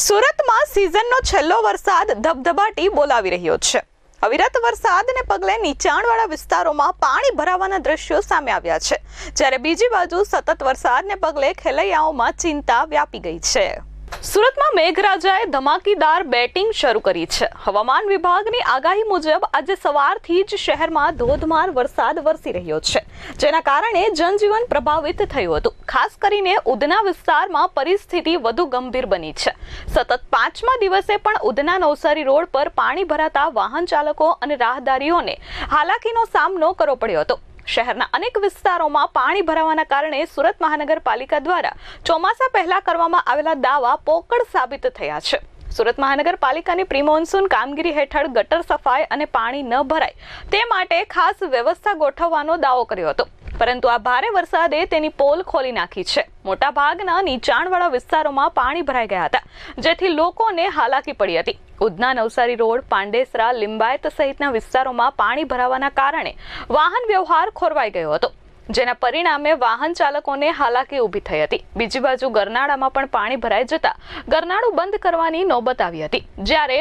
સુરતમાં સિઝનનો છેલ્લો વરસાદ ધબધબાટી બોલાવી રહ્યો છે. અવિરત વરસાદને પગલે નીચાણવાળા વિસ્તારોમાં પાણી ભરાવાના દ્રશ્યો સામે આવ્યા છે. જ્યારે બીજી બાજુ સતત વરસાદને પગલે ખેલૈયાઓમાં ચિંતા વ્યાપી ગઈ છે. સુરતમાં મેઘરાજાએ ધમાકેદાર બેટિંગ શરૂ કરી છે. હવામાન વિભાગની આગાહી મુજબ આજે સવારથી જ શહેરમાં ધોધમાર વરસાદ વરસી રહ્યો છે. જેના કારણે જનજીવન પ્રભાવિત થયું હતું. ખાસ કરીને ઉધના વિસ્તારમાં પરિસ્થિતિ વધુ ગંભીર બની છે. સતત પાંચમા દિવસે પણ ઉધના નવસારી રોડ પર પાણી ભરાતા વાહન ચાલકો અને રાહદારીઓને હાલાકીનો સામનો કરવો પડ્યો હતો. શહેરના અનેક વિસ્તારોમાં પાણી ભરાવાના કારણે સુરત મહાનગરપાલિકા દ્વારા ચોમાસા પહેલા કરવામાં આવેલા દાવા પોકળ સાબિત થયા છે. સુરત મહાનગરપાલિકાની પ્રી મોન્સૂન કામગીરી હેઠળ ગટર સફાઈ અને પાણી ન ભરાય તે માટે ખાસ વ્યવસ્થા ગોઠવવાનો દાવો કર્યો હતો. પરંતુ આ ભારે વરસાદે તેની પોલ ખોલી નાખી છે. મોટા ભાગના નીચાણવાળા વિસ્તારોમાં પાણી ભરાઈ ગયા હતા, જેથી લોકોને હાલાકી પડી હતી. ઉધના નવસારી રોડ, પાંડેસરા, લિંબાયત સહિતના વિસ્તારોમાં પાણી ભરાવાના કારણે વાહન વ્યવહાર ખોરવાઈ ગયો હતો. જેના પરિણામે વાહન ચાલકોને હાલાકી ઊભી થઈ હતી. બીજી બાજુ ગરનાળામાં પણ પાણી ભરાઈ જતા ગરનાળું બંધ કરવાની નોબત આવી હતી. જ્યારે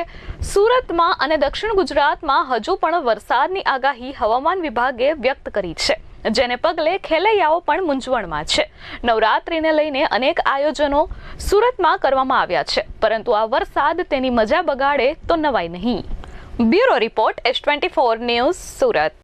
સુરતમાં અને દક્ષિણ ગુજરાતમાં હજુ પણ વરસાદની આગાહી હવામાન વિભાગે વ્યક્ત કરી છે. જેને પગલે ખેલૈયાઓ પણ મૂંઝવણમાં છે. નવરાત્રિને લઈને અનેક આયોજનો સુરતમાં કરવામાં આવ્યા છે. પરંતુ આ વરસાદ તેની મજા બગાડે તો નવાય નહીં. Bureau report S twenty four news Surat.